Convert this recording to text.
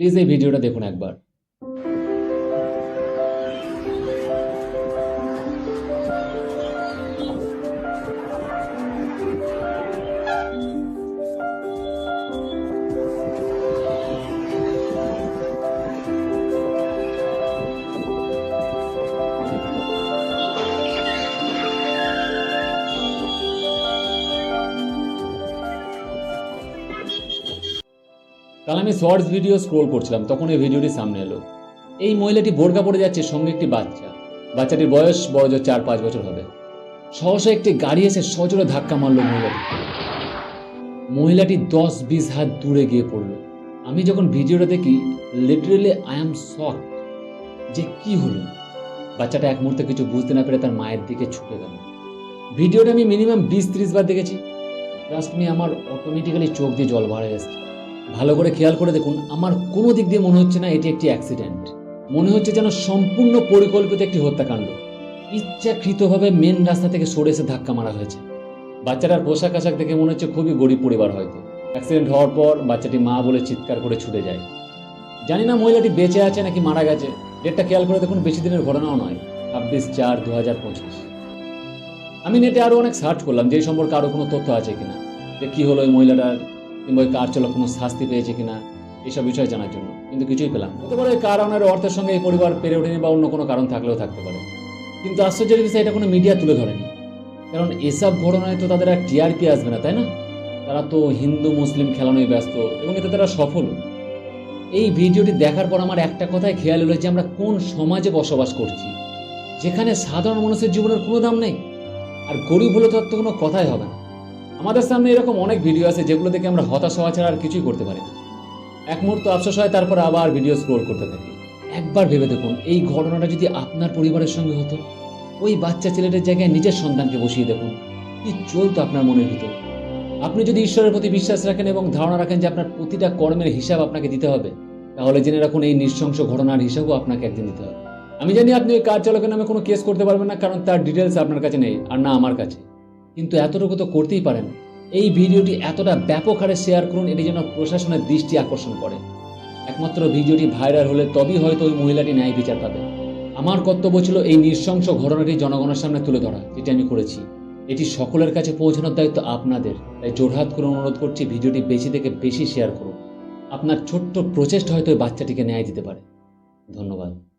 Please এই ভিডিওটা দেখুন একবার। কাল আমি শর্টস ভিডিও স্ক্রোল করছিলাম, তখন এই ভিডিওটি সামনে এলো। এই মহিলাটি বোরকা পড়ে যাচ্ছে, সঙ্গে একটি বাচ্চা। বাচ্চাটির বয়স বড় জোর চার পাঁচ বছর হবে। সহসা একটি গাড়ি এসে সজোরে ধাক্কা মারলো মহিলাটি। মহিলাটি দশ বিশ হাত দূরে গিয়ে পড়ল। আমি যখন ভিডিওটা দেখি লিটারেলি আই এম শক যে কি হলো। বাচ্চাটা এক মুহূর্তে কিছু বুঝতে না পেরে তার মায়ের দিকে ছুটে গেল। ভিডিওটা আমি মিনিমাম বিশ ত্রিশ বার দেখেছি। আমার অটোমেটিক্যালি চোখ দিয়ে জল বাড়ে এসছে। ভালো করে খেয়াল করে দেখুন, আমার কোনো দিক দিয়ে মনে হচ্ছে না এটি একটি অ্যাক্সিডেন্ট মনে হচ্ছে যেন সম্পূর্ণ পরিকল্পিত একটি হত্যাকাণ্ড। ইচ্ছাকৃতভাবে মেন রাস্তা থেকে সরে এসে ধাক্কা মারা হয়েছে। বাচ্চাটার পোশাক আশাক দেখে মনে হচ্ছে খুবই গরিব পরিবার হয়তো। অ্যাক্সিডেন্ট হওয়ার পর বাচ্চাটি মা বলে চিৎকার করে ছুটে যায়। জানি না মহিলাটি বেঁচে আছে নাকি মারা গেছে। ডেটটা খেয়াল করে দেখুন, বেশি দিনের ঘটনাও নয়। ছাব্বিশ চার দু হাজার পঁচিশ। আমি নেটে আরও অনেক সার্চ করলাম যে সম্পর্কে আরও কোনো তথ্য আছে কিনা। যে কী হলো ওই মহিলাটার? কিংবা ওই কার চালক কোনো শাস্তি পেয়েছে কিনা, এসব বিষয় জানার জন্য। কিন্তু কিছুই পেলাম হতে পারে কার ওনার অর্থের সঙ্গে এই পরিবার পেরে ওঠেনি বা অন্য কোনো কারণ থাকলেও থাকতে পারে। কিন্তু আশ্চর্যের বিষয় এটা কোনো মিডিয়া তুলে ধরেনি। কারণ এসব ঘটনায় তো তাদের আর টিআরপি আসবে না, তাই না? তারা তো হিন্দু, মুসলিম খেলানোয় ব্যস্ত এবং এতে তারা সফল। এই ভিডিওটি দেখার পর আমার একটা কথাই খেয়াল হলো যে আমরা কোন সমাজে বসবাস করছি, যেখানে সাধারণ মানুষের জীবনের কোনো দাম নেই। আর গরিব হলে তো আর তো কোনো কথাই হবে না। আমাদের সামনে এরকম অনেক ভিডিও আছে যেগুলো দেখে আমরা হতাশ হওয়া ছাড়া আর কিছুই করতে পারি না। এক মুহূর্ত আফসোস হয়, তারপর আবার ভিডিও স্ক্রোল করতে থাকি। একবার ভেবে দেখুন, এই ঘটনাটা যদি আপনার পরিবারের সঙ্গে হতো, ওই বাচ্চা ছেলেটার জায়গায় নিজের সন্তানকে বসিয়ে দেখুন, কি চলতো আপনার মনের ভিতর। আপনি যদি ঈশ্বরের প্রতি বিশ্বাস রাখেন এবং ধারণা রাখেন যে আপনার প্রতিটা কর্মের হিসাব আপনাকে দিতে হবে, তাহলে জেনে রাখুন এই নৃশংস ঘটনার হিসাবও আপনাকে একদিন দিতে হবে। আমি জানি আপনি ওই কার চালকের নামে কোনো কেস করতে পারবেন না, কারণ তার ডিটেলস আপনার কাছে নেই, আর না আমার কাছে। কিন্তু এতটুকু তো করতেই পারেন। এই ভিডিওটি এতটা ব্যাপক হারে শেয়ার করুন, এটি যেন প্রশাসনের দৃষ্টি আকর্ষণ করে। একমাত্র ভিডিওটি ভাইরাল হলে তবেই হয়তো ওই মহিলাটি ন্যায় বিচার পাবে। আমার কর্তব্য ছিল এই নৃশংস ঘটনাটি জনগণের সামনে তুলে ধরা, যেটি আমি করেছি। এটি সকলের কাছে পৌঁছানোর দায়িত্ব আপনাদের, তাই জোরহাত করে অনুরোধ করছি ভিডিওটি বেশি থেকে বেশি শেয়ার করুন। আপনার ছোট্ট প্রচেষ্টা হয়তো ওই বাচ্চাটিকে ন্যায় দিতে পারে। ধন্যবাদ।